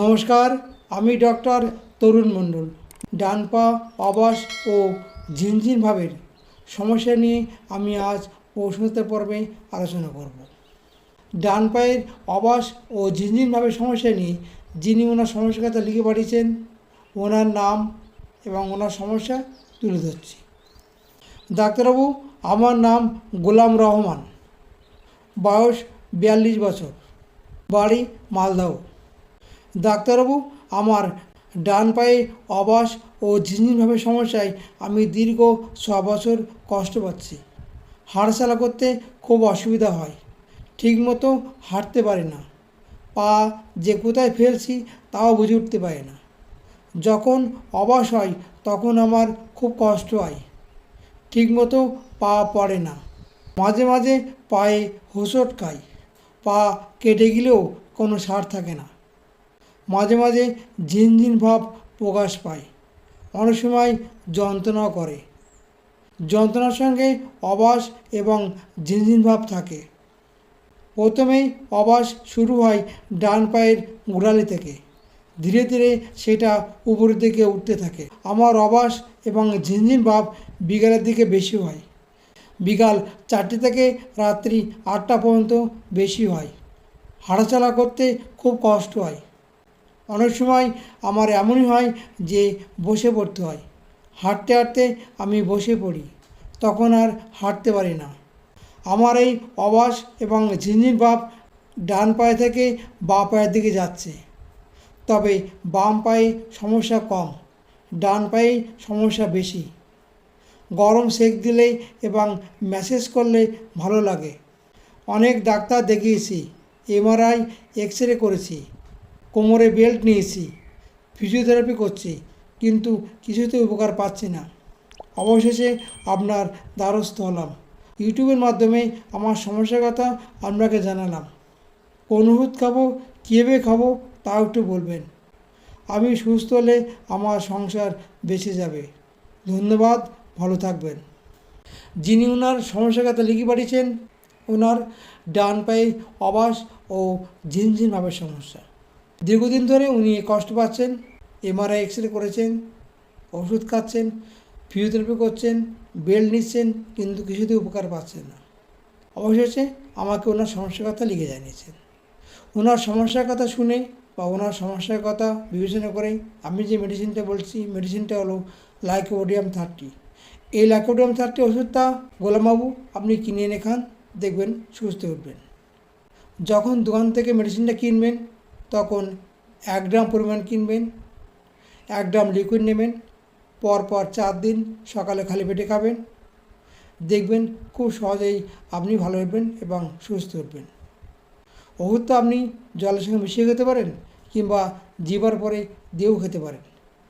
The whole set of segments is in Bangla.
নমস্কার, আমি ডক্টর তরুণ মণ্ডল। ডান পা অবাস ও ঝিনঝিন ভাবের সমস্যা নিয়ে আমি আজ প্রশ্নোত্তর পর্বে আলোচনা করব। ডান পায়ের অবাস ও ঝিনঝিন ভাবের সমস্যা নিয়ে যিনি ওনার সমস্যার কথা লিখে পাঠিয়েছেন, ওনার নাম এবং ওনার সমস্যা তুলে ধরছি। ডাক্তারবাবু, আমার নাম গোলাম রহমান। বয়স বিয়াল্লিশ বছর। বাড়ি মালদহ। ডাক্তারবাবু, আমার ডান পায়ে অবাস ও ঝিনঝিনভাবে সমস্যায় আমি দীর্ঘ ছ বছর কষ্ট পাচ্ছি। হাঁটাচলা করতে খুব অসুবিধা হয়। ঠিকমতো হাঁটতে পারি না। পা যে কোথায় ফেলছি তাও বুঝে উঠতে পারি না। যখন অবাস হয় তখন আমার খুব কষ্ট হয়। ঠিকমতো পা পড়ে না। মাঝে মাঝে পায়ে হোঁচট খাই। পা কেটে গেলেও কোনো সার থাকে না। মাঝে মাঝে ঝিনঝিন ভাব প্রকাশ পায়। অনেক সময় যন্ত্রণা করে। যন্ত্রণার সঙ্গে অবাস এবং ঝিনঝিন ভাব থাকে। প্রথমেই অবাস শুরু হয় ডান পায়ের গোড়ালি থেকে। ধীরে ধীরে সেটা উপরের দিকে উঠতে থাকে। আমার অবাস এবং ঝিনঝিন ভাব বিকালের দিকে বেশি হয়। বিকাল চারটে থেকে রাত্রি আটটা পর্যন্ত বেশি হয়। হাঁটাচলা করতে খুব কষ্ট হয়। অনেক সময় আমার এমনই হয় যে বসে পড়তে হয়। হাঁটতে হাঁটতে আমি বসে পড়ি, তখন আর হাঁটতে পারি না। আমার এই অবাস এবং ঝিনঝিন ভাব ডান পায়ে থেকে বাঁ পায়ের দিকে যাচ্ছে। তবে বাম পায়ে সমস্যা কম, ডান পায়ে সমস্যা বেশি। গরম সেক দিলে এবং ম্যাসেজ করলে ভালো লাগে। অনেক ডাক্তার দেখিয়েছি, এমআরআই এক্স রে করেছি। কোমরে বেল্ট নিয়েছি ফিজিওথেরাপি করছি, কিন্তু কিছুতে উপকার পাচ্ছি না। অবশেষে আপনার দ্বারস্থ হলাম। ইউটিউবের মাধ্যমে আমার সমস্যার কথা আপনাকে জানালাম। কোন ওষুধ খাব, কীভাবে খাব তাও একটু বলবেন। আমি সুস্থ হলে আমার সংসার বেঁচে যাবে। ধন্যবাদ, ভালো থাকবেন। যিনি ওনার সমস্যার কথা লিখে পাঠিয়েছেন, ওনার ডান পায়ে অবাস ও ঝিনঝিন ভাবের সমস্যা। দীর্ঘদিন ধরে উনি কষ্ট পাচ্ছেন এমআরআই এক্স রে করেছেন, ওষুধ খাচ্ছেন ফিজিওথেরাপি করছেন বেল্ট নিচ্ছেন, কিন্তু কিছুতেই উপকার পাচ্ছেন না। অবশেষে আমাকে ওনার সমস্যার কথা লিখে জানিয়েছেন। ওনার সমস্যার কথা শুনে বা ওনার সমস্যার কথা বিবেচনা করে আমি যে মেডিসিনটা বলছি মেডিসিনটা হলো লাইকোডিয়াম থার্টি এই লাইকোডিয়াম থার্টি ওষুধটা গোলামবাবু, আপনি কিনে এনে খান, দেখবেন সুস্থ উঠবেন। যখন দোকান থেকে মেডিসিনটা কিনবেন তখন এক গ্রাম পরিমাণ কিনবেন, এক গ্রাম লিকুইড নেবেন, পরপর চার দিন সকালে খালি পেটে খাবেন। দেখবেন খুব সহজেই আপনি ভালো হবেন এবং সুস্থ উঠবেন ওষুধটা আপনি জলের সঙ্গে মিশিয়ে খেতে পারেন কিংবা জিবার পরে দিয়েও খেতে পারেন,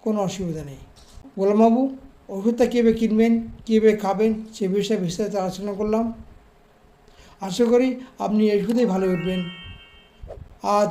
কোনো অসুবিধা নেই। গোলামবাবু, ওষুধটা কীভাবে কিনবেন, কীভাবে খাবেন সে বিষয়ে বিস্তারিত আলোচনা করলাম। আশা করি আপনি এই ওষুধেই ভালো উঠবেন আজ